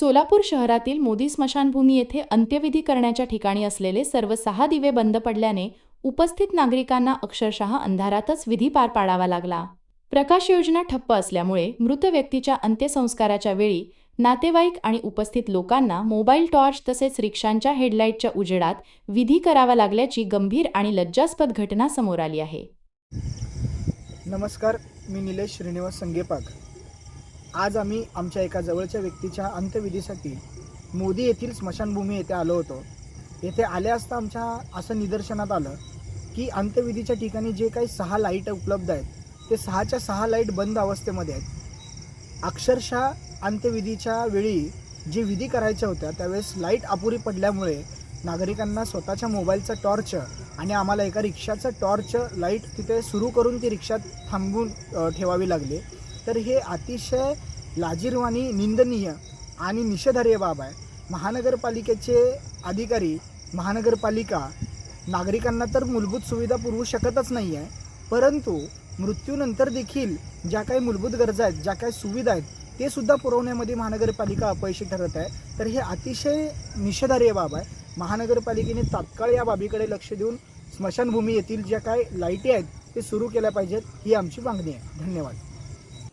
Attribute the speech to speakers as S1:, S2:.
S1: सोलापूर शहरातील मोदी स्मशानभूमी येथे अंत्यविधी करण्याच्या ठिकाणी असलेले सर्व सहा दिवे बंद पडल्याने उपस्थित नागरिकांना अक्षरशः अंधारातच विधी पार पाडावा लागला. प्रकाश योजना ठप्प असल्यामुळे मृत व्यक्तीच्या अंत्यसंस्काराच्या वेळी नातेवाईक आणि उपस्थित लोकांना मोबाईल टॉर्च तसेच रिक्षांच्या हेडलाईटच्या उजेडात विधी करावा लागल्याची गंभीर आणि लज्जास्पद घटना समोर आली आहे.
S2: नमस्कार मी निलेश श्रीनिवास संगेपाग आज आम्ही आमच्या एका जवळच्या व्यक्तीच्या अंत्यविधीसाठी मोदी येथील स्मशानभूमी येथे आलो होतो. येथे आले असता आमच्या असं निदर्शनात आलं की अंत्यविधीच्या ठिकाणी जे काही सहा लाइट उपलब्ध आहेत ते सहाच्या सहा लाइट बंद अवस्थेमध्ये आहेत. अक्षरशः अंत्यविधीच्या वेळी जे विधी करायच्या होत्या त्यावेळेस लाइट अपुरी पडल्यामुळे नागरिकांना स्वतःच्या मोबाईलचा टॉर्च आणि आम्हाला एका रिक्षाचं टॉर्च लाइट तिथे सुरू करून ती रिक्षा थांबवून ठेवावी लागली. तर हे अतिशय लाजीरवाणी निंदनीय आणि निषेधार्य बाब आहे. महानगरपालिकेचे अधिकारी महानगरपालिका नागरिकांना तर मूलभूत सुविधा पुरवू शकतच नाही आहे परंतु मृत्यूनंतर देखील ज्या काही मूलभूत गरजा आहेत ज्या काही सुविधा आहेत ते सुद्धा पुरवण्यामध्ये महानगरपालिका अपयशी ठरत आहे. तर हे अतिशय निषेधार्य बाब आहे. महानगरपालिकेने तात्काळ या बाबीकडे लक्ष देऊन स्मशानभूमी येथील ज्या काय लाईटी आहेत ते सुरू केल्या पाहिजेत ही आमची मागणी आहे. धन्यवाद.